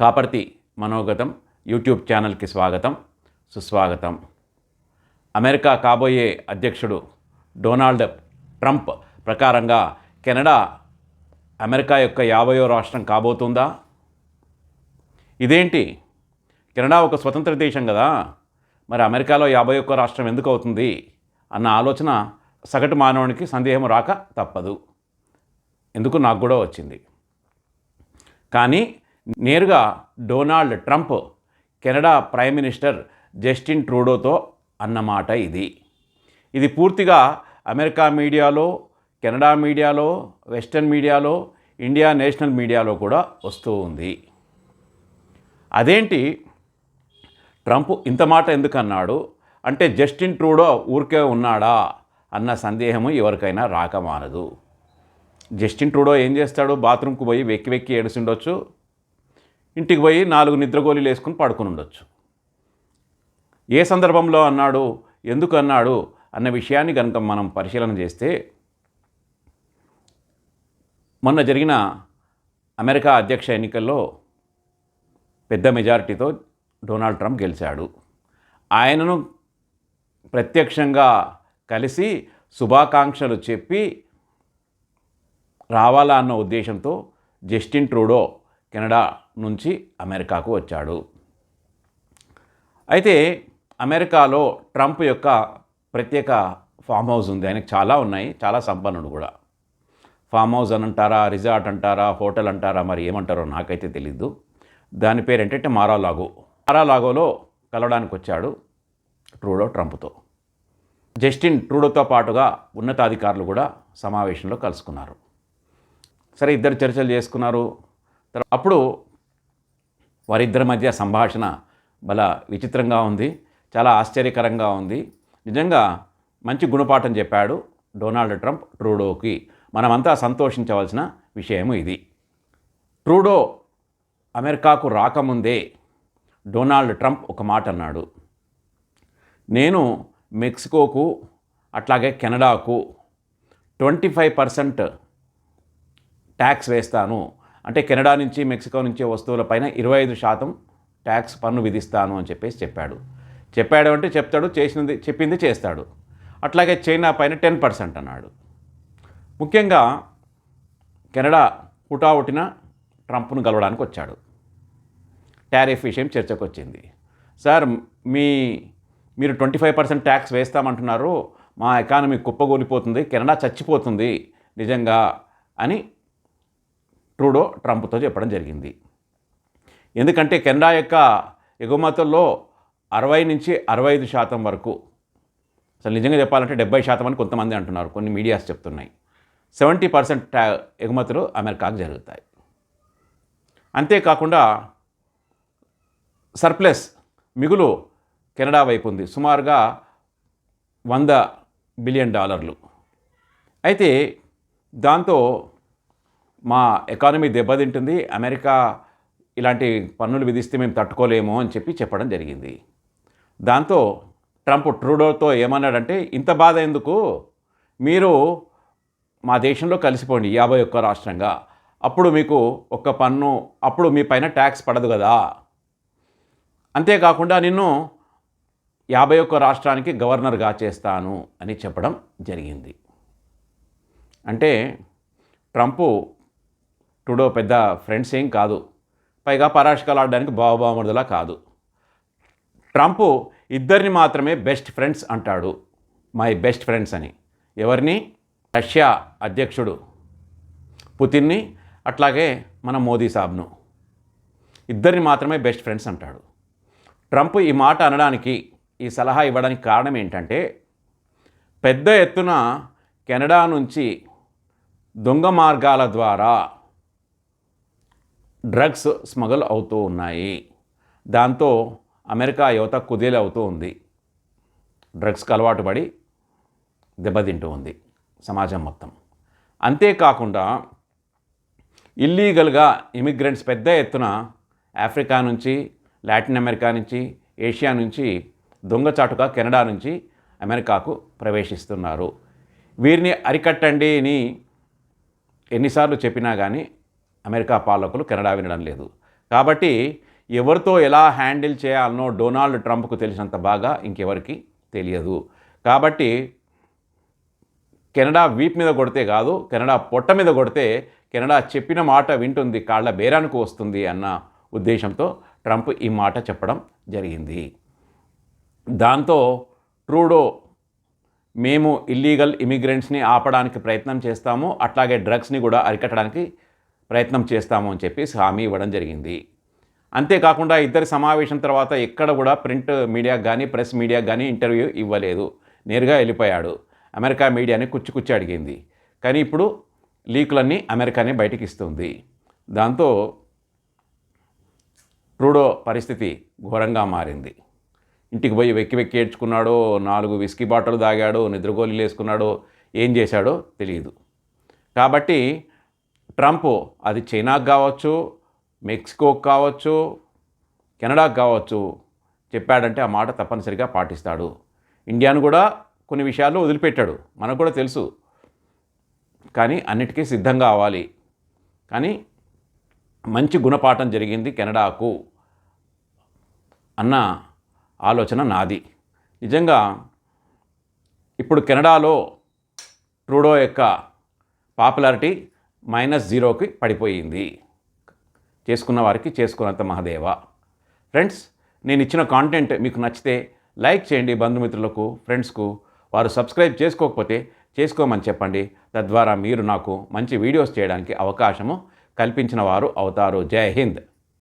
Kaparthi మనోగతం YouTube ఛానల్కి స్వాగతం సుస్వాగతం. అమెరికా కాబోయే అధ్యక్షుడు డొనాల్డ్ ట్రంప్ ప్రకారంగా కెనడా అమెరికా యొక్క యాభయో రాష్ట్రం కాబోతుందా? ఇదేంటి? కెనడా ఒక స్వతంత్ర దేశం కదా. మరి అమెరికాలో యాభై ఒక్క రాష్ట్రం ఎందుకు అవుతుంది అన్న ఆలోచన సగటు మానవునికి సందేహం రాక తప్పదు. ఎందుకు? నాకు కూడా వచ్చింది. కానీ నేరుగా Donald Trump Canada prime minister Justin ట్రూడోతో అన్నమాట ఇది. ఇది పూర్తిగా అమెరికా మీడియాలో కెనడా మీడియాలో వెస్టర్న్ మీడియాలో ఇండియా నేషనల్ మీడియాలో కూడా వస్తూ ఉంది. అదేంటి? ట్రంప్ ఇంత మాట ఎందుకన్నాడు? అంటే జస్టిన్ ట్రూడో ఊరికే ఉన్నాడా? అన్న సందేహము ఎవరికైనా రాకమానదు జస్టిన్ ట్రూడో ఏం చేస్తాడు? బాత్రూమ్కి పోయి వెక్కి వెక్కి ఏడుచుండొచ్చు ఇంటికి పోయి నాలుగు నిద్రగోళీలు వేసుకుని పడుకుని ఉండొచ్చు. ఏ సందర్భంలో అన్నాడు ఎందుకు అన్నాడు అన్న విషయాన్ని కనుక మనం పరిశీలన చేస్తే మొన్న జరిగిన అమెరికా అధ్యక్ష ఎన్నికల్లో పెద్ద మెజారిటీతో డొనాల్డ్ ట్రంప్ గెలిచాడు. ఆయనను ప్రత్యక్షంగా కలిసి శుభాకాంక్షలు చెప్పి రావాలా అన్న ఉద్దేశంతో జస్టిన్ ట్రూడో కెనడా నుంచి అమెరికాకు వచ్చాడు. అయితే అమెరికాలో ట్రంప్ యొక్క ప్రత్యేక ఫామ్ హౌస్ ఉంది. ఆయనకు చాలా ఉన్నాయి. చాలా సంపన్నుడు కూడా. ఫామ్ హౌస్ అని అంటారా రిజార్ట్ అంటారా హోటల్ అంటారా మరి ఏమంటారో నాకైతే తెలీదు. దాని పేరు ఏంటంటే మారాలాగో. మారాలాగోలో కలవడానికి వచ్చాడు ట్రూడో ట్రంప్తో. జస్టిన్ ట్రూడోతో పాటుగా ఉన్నతాధికారులు కూడా సమావేశంలో కలుసుకున్నారు. సరే ఇద్దరు చర్చలు చేసుకున్నారు. అప్పుడు వారిద్దరి మధ్య సంభాషణ బల విచిత్రంగా ఉంది చాలా ఆశ్చర్యకరంగా ఉంది. నిజంగా మంచి గుణపాఠం చెప్పాడు డొనాల్డ్ ట్రంప్ ట్రూడోకి. మనమంతా సంతోషించవలసిన విషయము ఇది. ట్రూడో అమెరికాకు రాకముందే డొనాల్డ్ ట్రంప్ ఒక మాట అన్నాడు. నేను మెక్సికోకు అట్లాగే కెనడాకు ట్వంటీ ఫైవ్ పర్సెంట్ ట్యాక్స్ వేస్తాను. అంటే కెనడా నుంచి మెక్సికో నుంచి వస్తువులపైన ఇరవై ఐదు శాతం ట్యాక్స్ పన్ను విధిస్తాను అని చెప్పేసి చెప్పాడు. చెప్పాడు అంటే చెప్తాడు చేసినది చెప్పింది చేస్తాడు. అట్లాగే చైనా పైన టెన్ పర్సెంట్ అన్నాడు. ముఖ్యంగా కెనడా హుటాహుటిన ట్రంప్ను కలవడానికి వచ్చాడు. టారిఫ్ విషయం చర్చకు వచ్చింది సార్ మీ మీరు ట్వంటీ ఫైవ్ పర్సెంట్ ట్యాక్స్ వేస్తామంటున్నారు మా ఎకానమీ కుప్పగూలిపోతుంది కెనడా చచ్చిపోతుంది నిజంగా అని ట్రూడో ట్రంప్తో చెప్పడం జరిగింది. ఎందుకంటే కెనడా యొక్క ఎగుమతుల్లో అరవై నుంచి అరవై ఐదు శాతం వరకు అసలు నిజంగా చెప్పాలంటే డెబ్బై శాతం అని కొంతమంది అంటున్నారు కొన్ని మీడియాస్ చెప్తున్నాయి. సెవెంటీ పర్సెంట్ ఎగుమతులు అమెరికాకు జరుగుతాయి. అంతేకాకుండా సర్ప్లస్ మిగులు కెనడా వైపు ఉంది సుమారుగా వంద బిలియన్ డాలర్లు. అయితే దాంతో మా ఎకానమీ దెబ్బతింటుంది అమెరికా ఇలాంటి పన్నులు విధిస్తే మేము తట్టుకోలేము అని చెప్పి చెప్పడం జరిగింది. దాంతో ట్రంప్ ట్రూడోతో ఏమన్నాడంటే ఇంత బాధ ఎందుకు? మీరు మా దేశంలో కలిసిపోండి యాభై ఒక్క రాష్ట్రంగా. అప్పుడు మీకు ఒక్క పన్ను అప్పుడు మీ పైన ట్యాక్స్ పడదు కదా. అంతేకాకుండా నిన్ను యాభై ఒక్క రాష్ట్రానికి గవర్నర్గా చేస్తాను అని చెప్పడం జరిగింది. అంటే ట్రంపు టుడో పెద్ద ఫ్రెండ్స్ ఏం కాదు. పైగా పరాశకాలు ఆడడానికి బావబామరుదులా కాదు. ట్రంప్ ఇద్దరిని మాత్రమే బెస్ట్ ఫ్రెండ్స్ అంటాడు. మై బెస్ట్ ఫ్రెండ్స్ అని. ఎవరిని? రష్యా అధ్యక్షుడు పుతిన్ని అట్లాగే మన మోదీ సాబ్ను. ఇద్దరిని మాత్రమే బెస్ట్ ఫ్రెండ్స్ అంటాడు. ట్రంప్ ఈ మాట అనడానికి ఈ సలహా ఇవ్వడానికి కారణం ఏంటంటే పెద్ద ఎత్తున కెనడా నుంచి దొంగ మార్గాల ద్వారా డ్రగ్స్ స్మగుల్ అవుతూ ఉన్నాయి. దాంతో అమెరికా యువత కుదేలు అవుతూ ఉంది. డ్రగ్స్కి అలవాటు పడి దెబ్బతింటూ ఉంది సమాజం మొత్తం. అంతేకాకుండా ఇల్లీగల్గా ఇమిగ్రెంట్స్ పెద్ద ఎత్తున ఆఫ్రికా నుంచి లాటిన్ అమెరికా నుంచి ఏషియా నుంచి దొంగచాటుగా కెనడా నుంచి అమెరికాకు ప్రవేశిస్తున్నారు. వీరిని అరికట్టండి అని ఎన్నిసార్లు చెప్పినా కానీ అమెరికా పాలకులు కెనడా వినడం లేదు. కాబట్టి ఎవరితో ఎలా హ్యాండిల్ చేయాలనో డొనాల్డ్ ట్రంప్కు తెలిసినంత బాగా ఇంకెవరికి తెలియదు. కాబట్టి కెనడా వీప్ మీద కొడితే కాదు కెనడా పొట్ట మీద కొడితే కెనడా చెప్పిన మాట వింటుంది కాళ్ళ బేరానికి వస్తుంది అన్న ఉద్దేశంతో ట్రంప్ ఈ మాట చెప్పడం జరిగింది. దాంతో ట్రూడో మేము ఇల్లీగల్ ఇమిగ్రెంట్స్ని ఆపడానికి ప్రయత్నం చేస్తాము అట్లాగే డ్రగ్స్ని కూడా అరికట్టడానికి ప్రయత్నం చేస్తాము అని చెప్పి హామీ ఇవ్వడం జరిగింది. అంతేకాకుండా ఇద్దరి సమావేశం తర్వాత ఎక్కడ కూడా ప్రింట్ మీడియాకు కానీ ప్రెస్ మీడియాకు కానీ ఇంటర్వ్యూ ఇవ్వలేదు. నేరుగా వెళ్ళిపోయాడు. అమెరికా మీడియాని కుచ్చి కుచ్చి అడిగింది. కానీ ఇప్పుడు లీకులన్నీ అమెరికానే బయటికి ఇస్తుంది. దాంతో ట్రూడో పరిస్థితి ఘోరంగా మారింది. ఇంటికి పోయి వెక్కి వెక్కి ఏడ్చుకున్నాడో నాలుగు విస్కీ బాటలు తాగాడో నిద్రగోళీలు వేసుకున్నాడో ఏం చేశాడో తెలియదు కాబట్టి ట్రంప్ అది చైనాకు కావచ్చు మెక్సికోకు కావచ్చు కెనడాకు కావచ్చు చెప్పాడంటే ఆ మాట తప్పనిసరిగా పాటిస్తాడు. ఇండియాను కూడా కొన్ని విషయాల్లో వదిలిపెట్టాడు. మనకు కూడా తెలుసు. కానీ అన్నిటికీ సిద్ధంగా అవ్వాలి. కానీ మంచి గుణపాఠం జరిగింది కెనడాకు అన్న ఆలోచన నాది. నిజంగా ఇప్పుడు కెనడాలో ట్రూడో యొక్క పాపులారిటీ మైనస్ జీరోకి పడిపోయింది. చేసుకున్న వారికి చేసుకున్నంత మహదేవ. ఫ్రెండ్స్ నేను ఇచ్చిన కాంటెంట్ మీకు నచ్చితే లైక్ చేయండి బంధుమిత్రులకు ఫ్రెండ్స్కు వారు సబ్స్క్రైబ్ చేసుకోకపోతే చేసుకోమని చెప్పండి. తద్వారా మీరు నాకు మంచి వీడియోస్ చేయడానికి అవకాశము కల్పించిన వారు అవుతారు. జై హింద్.